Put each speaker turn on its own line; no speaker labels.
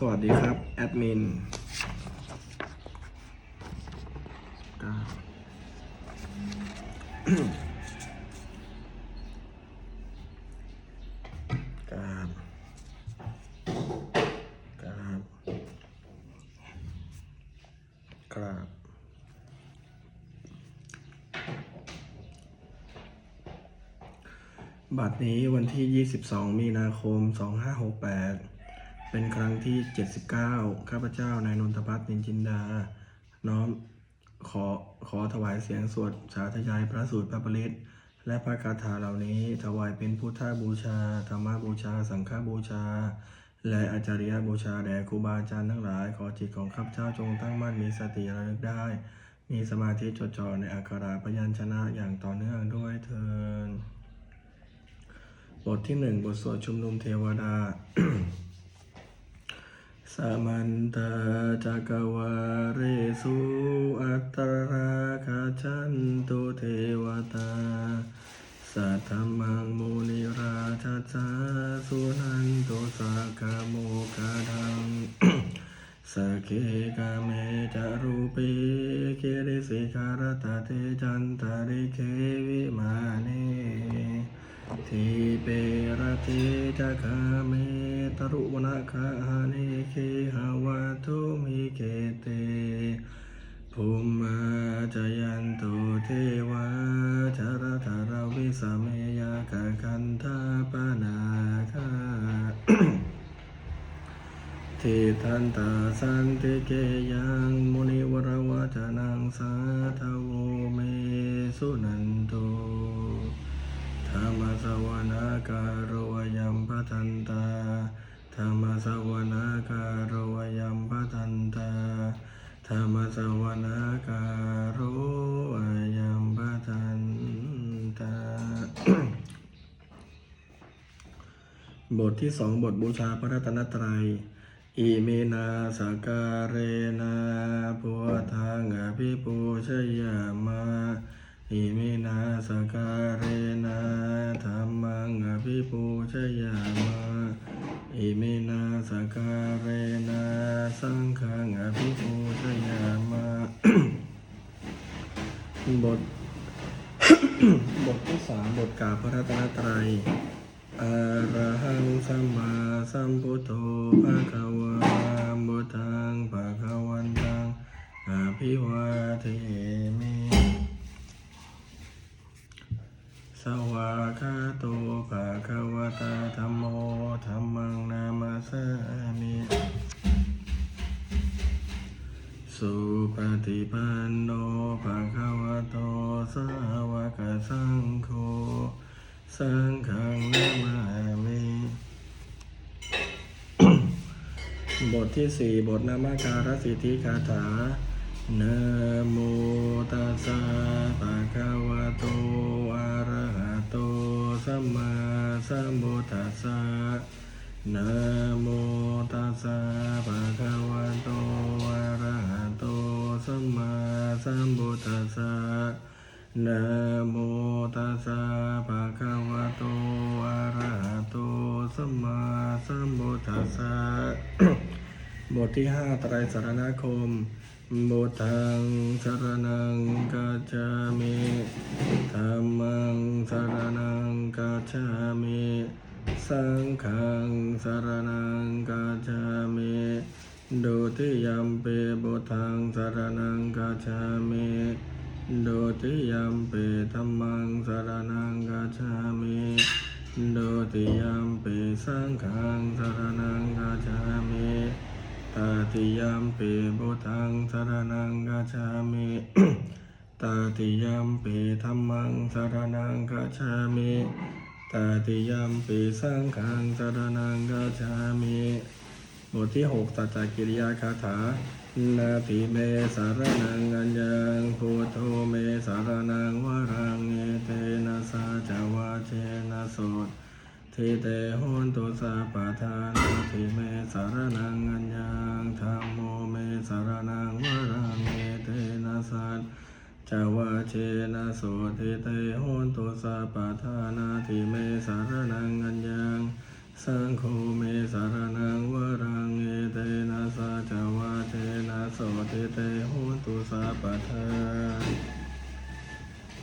สวัสดีครับ แอดมินการาบกราบกราบบัดนี้วันที่ 22 มีนาคม 2568 เป็นครั้งที่ 79 ข้าพเจ้านายนนทพัฒน์นินจินดา น้อมขอขอถวายเสียงสวดสาธยายพระสูตรพระปริตและพระคาถาเหล่านี้ถวายเป็นพุทธบูชา ธรรมบูชา สังฆบูชา และอาจาริยบูชาแด่ครูบาอาจารย์ทั้งหลาย ขอจิตของข้าพเจ้าจงตั้งมั่นมีสติระลึกได้ มีสมาธิจดจ่อในอักขระพยัญชนะอย่างต่อเนื่องด้วยเทินบทที่หนึ่งบทสวดชุมนุมเทวดา สมันตาจักวาเรสุอัตราคาชันตุเทวตา สัทธมังมุนิราชาจาสุนันโตสากาโมกาดังสเคกาเมจารูปีเกริสิคารตาเตจันตาริเควิมาเน ทีเประเทจะคาเมตรุวนาคาหาเนเคหาวาทุมิเกเตภูมิมาจยันตุเทวาจารธารวิสเมยากะคันธาปนาคาทิทันตาสันติเกยังมุนิวรวาจานังสาทโวเมสุนันโต ธรรมสวนาการวยัมปทันตาธรรมสวนาการวยัมปทันตาธรรมสวนาการวยัมปทันตา บทที่สองบทบูชาพระรัตนตรัยอิเมนาสกการเรนาพุทธังอภิปูชยามาอิเมนาสกการเรน ชยามาอิเมนาสการเรนาสังฆังอภิปูชยามาบท บทที่สามบทกาพระรัตนตรัยอะระหังสัมมาสัมพุทโธภะคะวะบุตังภะคะวันตังอภิวาเทมิ วากาโตภะคะวะตาธัมโมธัมมังนามาสามิสุปฏิปันโนภะคะวะโตสาวกสังโฆสังฆังนามามิบทที่สี่บทนามาการสิทธิคาถานะโมตัสสะภะ สัมพุทธัสสะนะโมตัสสะภะคะวะโตอะระหะโตสัมมาสัมพุทธัสสะนะโมตัสสะภะคะวะโตอะระหะโตสัมมาสัมพุทธัสสะบทที่ห้าไตรสรณคมบททางสรนังกัจจามิธรรมังสรนัง จามิสังฆังสารนังกัจามิดุติยัมเปบุทังสารนังกัจามิดุติยัมเปธัมมังสารนังกัจามิดุติยัมเปสังฆังสารนังกัจามิตาติยัมเปบุตังสารนังกัจามิตาติยัมเปธัมมังสารนังกัจามิ ตาติยมเปสังฆังสรนังกัจามิบทที่หกสัจจกิริยาคาถา นาทิเมสารนังอัญญังพุทโธเมสารนังวรังเอเตนะสาจาวาเชนะสดทิเตโหนตุสาปทานาทิเมสารนังอัญญังธรรมโมเมสารนังวรัง จาวาเชนะโสติเตโหนตุสาปทานาทิเมสารนังอัญญังสังโฆเมสารนังวรังเอเตนะสาจาวาเชนะโสติเตโหนตุสาปทา